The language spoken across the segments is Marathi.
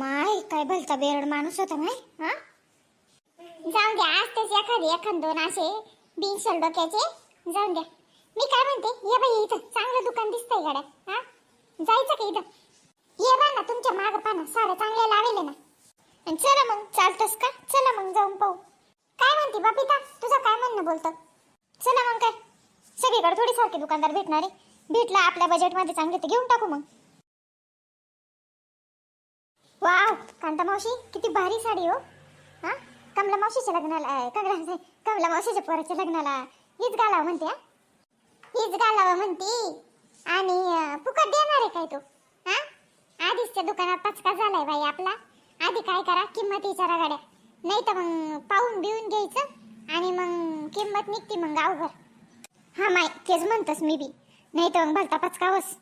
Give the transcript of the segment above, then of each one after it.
माय काय भलता बेरड माणूस होता माय हा? जाऊन द्या आज तेच एखादी एखाद दोन असे बिनशल डोक्याचे. जाऊन द्या. मी काय म्हणते ये बाई इथं चांगलं दुकान दिसतंय गाड्या हा? जायचं का इथं? ये बा ना तुमच्या माग पाना साड्या चांगल्या लावेले ना. आणि चला मग चालतस का? चला मग जाऊन पाहू. काय म्हणते बापिता तुझं काय म्हणणं बोलतं? चला मग काय सगळीकडे थोडी सारखे दुकानदार भेटणार. आहे भेटला आपल्या बजेटमध्ये चांगले तर घेऊन टाकू मग. कांता मावशी किती भारी साडी हो. हा? कमला मावशीच्या लग्नाला कमला कमला मावशीच्या पोराच्या लग्नाला. हीच घालावं म्हणते हा? हीच घालावं म्हणते. आणि फुकट देणार आहे काय तू? हा? आधीचच्या दुकानात पचका झालाय बाई आपला. आधी काय करा किंमत विचारा गाड्या. नाही तर मग पाहून बिवून घ्यायचं आणि मग किंमत निघते मग गावभर हा माय तेच म्हणतस मी बी. नाही तर मग भलता पचकावस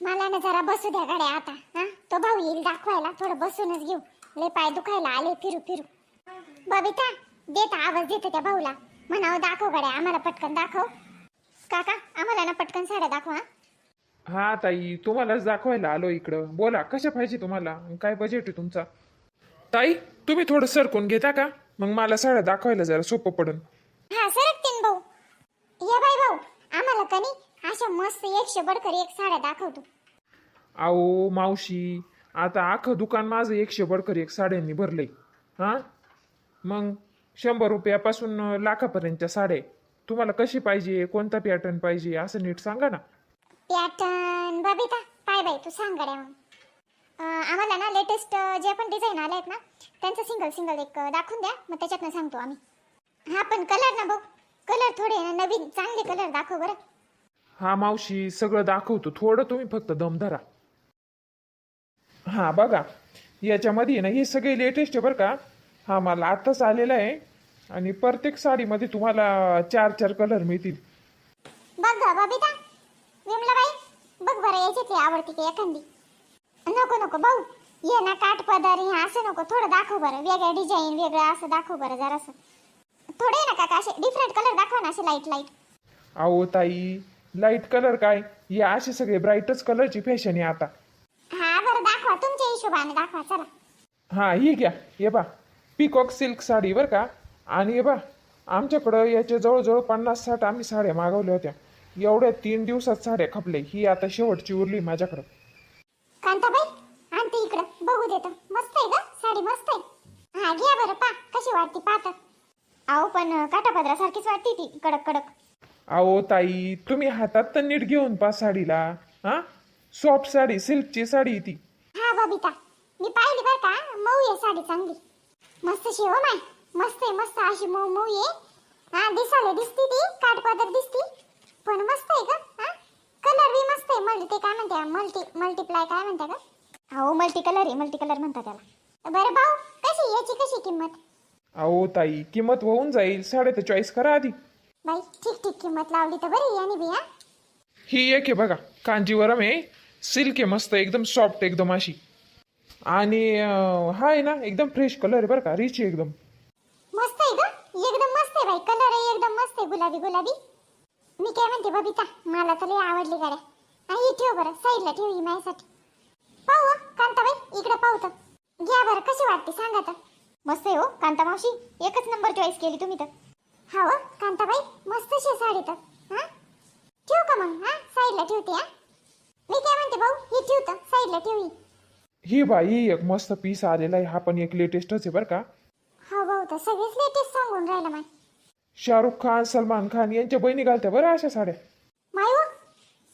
मला ना जरा बसू द्या गाड्या आता हा? तो भाऊ येईल दाखवायला थोडं बसूनच घेऊ. लय पाय दुखायला आले फिरू फिरू. बबिता देता आवाज देतो त्या भाऊला. म्हणावं दाखव गाड्या आम्हाला पटकन दाखव. काका आम्हाला ना पटकन साड्या दाखवा हा. ताई तुम्हालाच दाखवायला आलो इकडं. बोला कशा पाहिजे तुम्हाला? काय बजेट आहे तुमचा? ताई तुम्ही थोडं सरकून घेता का? मग मला साड्या दाखवायला जरा सोपं पडन. हा सरकतीन भाऊ ये बाई भाऊ आम्हाला कनी अशा मस्त एकशे बडकर एक साड्या दाखवतो. अहो मावशी आता अख्खं दुकान माझं एकशे बडकर एक साड्यांनी भरलंय हां? मग शंभर रुपयापासून लाखापर्यंतच्या साड्या. आहे. तुम्हाला कशी पाहिजे कोणता पॅटर्न पाहिजे असं नीट सांगा ना. पॅटर्न बबिता पाय बाई तू सांग गड्या मग. अं, आम्हाला ना लेटेस्ट जे पण डिझाईन आले आहेत ना त्यांचं सिंगल सिंगल एक अं, दाखवून द्या मग त्याच्यातनं सांगतो आम्ही. हा पण कलर ना भाऊ कलर थोडे ना नवीन चांगले कलर दाखव बरं. हा मावशी सगळं दाखवतो. थोडं तुम्ही फक्त दम धरा. हा बघा. याच्यामध्ये ना हे सगळे लेटेस्ट आहे बरं का. हा मला आत्ताच आलेला आहे. आणि प्रत्येक साडीमध्ये तुम्हाला चार चार कलर मिळतील. बघ ग बबिता. विमलाबाई बघ बरं याच्यातली आवडती की एखादी. नको नको भाऊ ये ना काठ पदर हे असं नको. थोडं दाखव बरं. वेगळं डिझाईन वेगळं असं दाखव बरं जरासं. थोडे ना काका असे डिफरंट कलर दाखवा ना असे लाइट लाइट अहो ताई लाइट कलर काय? हे असे सगळे ब्राईटच कलरची फॅशन आहे आता. हा बरं दाखवा तुमच्या हिशोबाने दाखवा चला. हा ही घ्या. हे बा पिकॉक सिल्क साडी बरं का? आणि हे बा आमच्याकडं याच्या जवळजवळ पन्नास साठ आम्ही साड्या मागवल्या होत्या. एवढ्या तीन दिवसात साड्या खपल्या ही आता शेवटची उरली माझ्याकडं. कांताबाई आणते इकडं. बघू देतो मस्त आहे ग साडी मस्त आहे. हा घ्या बरं पा. कशी वाटते पाहत. अहो पण काटापदरासारखीच वाटते ती. कडक कडक. अहो ताई तुम्ही हातात तर नीट घेऊन पा साडीला हा? सॉफ्ट साडी सिल्कची साडी ती. हा बबिता मी पाहिली बरं का? मऊ आहे साडी चांगली. मस्त शिव माय मस्त आहे मस्त अशी मऊ मऊ आहे. हा दिसाले दिसती ती काठपदर दिसती. पण मस्त आहे का हा? कलर बी मस्त आहे मल्टी ते काय म्हणते मल्टी मल्टीप्लाय काय म्हणते का हो मल्टी कलर आहे मल्टी कलर म्हणतात त्याला. बरं भाऊ कशी याची कशी किंमत? अहो ताई किंमत होऊन जाईल साड्या तर चॉईस करा आधी. बाई ठीक ठीक किंमत लावली तर बरी याने बी हा एक आहे बघा कांजीवरम आहे. सिल्क आहे मस्त एकदम सॉफ्ट एकदम अशी. आणि अं, हा आहे ना एकदम फ्रेश कलर आहे बरं का रिच आहे एकदम. मस्त आहे ग एकदम मस्त आहे बाई कलर आहे एकदम मस्त आहे गुलाबी गुलाबी. मी काय म्हणते बबिता मला तर आवडली गाड्या. आणि ही ठेव बरं साईडला ठेव ही माझ्यासाठी. पाहू हं, कांताबाई इकडे पाहू तर. घ्या बरं कशी वाटते सांगा तर. मस्त आहे हो कांता मावशी एकच नंबर चॉईस केली तुम्ही तर. हा हो कांताबाई मस्त शे साडी तर. हा? ठेवू का मग? हा? साईडला ठेवते हा? मी काय म्हणते भाऊ? ही ठेवू तर साईडला ठेव ही. ही बाई एक मस्त पीस आलेला आहे. हा पण एक लेटेस्टच आहे बरं का. हो भाऊ तर सगळेच लेटेस्ट सांगून राहिलं माय. शाहरुख खान सलमान खान यांच्या बहिणी घालत्या बरं अशा साड्या. मायू?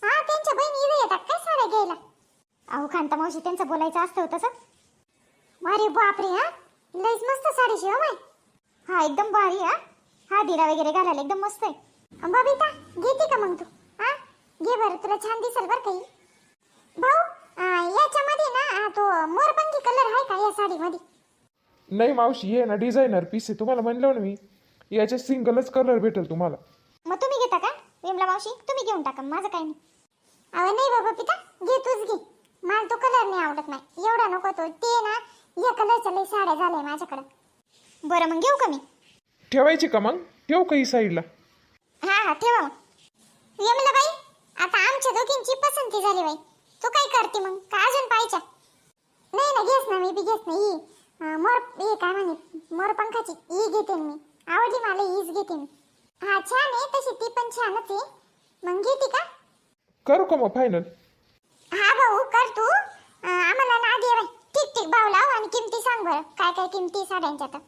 हा त्यांच्या बहिणी इथे येतात काय साड्या घ्यायला? अहो कांता मावशी त्यांचं बोलायचं असतं तसं. अरे बापरे हा? लईच मस्त साडी शिव माय. हा एकदम भारी हा? हा दिरा वगैरे घालायला एकदम मस्त आहे. बबिता घेते का मग तू? हा? घे बरं तुला छान दिसेल बरं काही भाऊ याच्यामध्ये ना तो मोरपंखी कलर आहे का या साडीमध्ये? नाही मावशी हे ना डिझायनर पीस आहे. तुम्हाला म्हणलं ना मी याचे सिंगलच कलर भेटेल तुम्हाला. मग तुम्ही घेता का? विमला मावशी तुम्ही घेऊन टाका माझं काही नाही. अहो नाही बाबा पिता घे तूच घे. मला तो कलर नाही आवडत नाही. एवढा नको तो. ते ना या कलरच्या लई साड्या झाल्या माझ्याकडं. बरं मग घेऊ का मी? ठेवायची का मग? ठेवू का ही साईडला हा हा ठेवा मग. विमला बाई आता आमच्या दोघींची पसंती झाली बाई. तू काय करते मग? का अजून पाहिजे नाही ना घेस ना मी बी घेस ना ही. अं, मोर हे काय म्हणे? मोर पंखाची ही घेते मी. आवडली मला हीच घेते मी. हा छान आहे तशी ती पण छानच आहे. मग घेते का? करू का मग फायनल हा भाऊ कर तू. अं, आम्हाला ना बाई. ठीक ठीक भाव लाव आणि किमती सांग बरं. काय काय किमती साड्यांच्या तर.